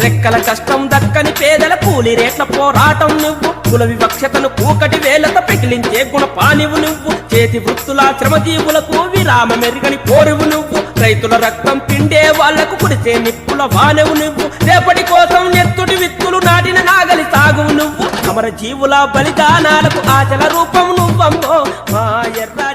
రెక్కల కష్టం దక్కని పేదల కూలి రేట్ల పోరాటం నువ్వు. కుల వివక్షతను కూకటి వేలతో పెకిలించే గుణపానివు నువ్వు. చేతి వృత్తుల శ్రమజీవులకు విరామ మెరుగని పోరువు నువ్వు. రైతుల రక్తం పిండే వాళ్ళకు కుడిసే నిప్పుల వానవు నువ్వు. రేపటి కోసం నెత్తుడి విత్తులు నాటిన నాగలి సాగువు నువ్వు. అమర జీవుల బలిదానాలకు ఆచల రూపం నువ్వమ్మో. మా ఎర్ర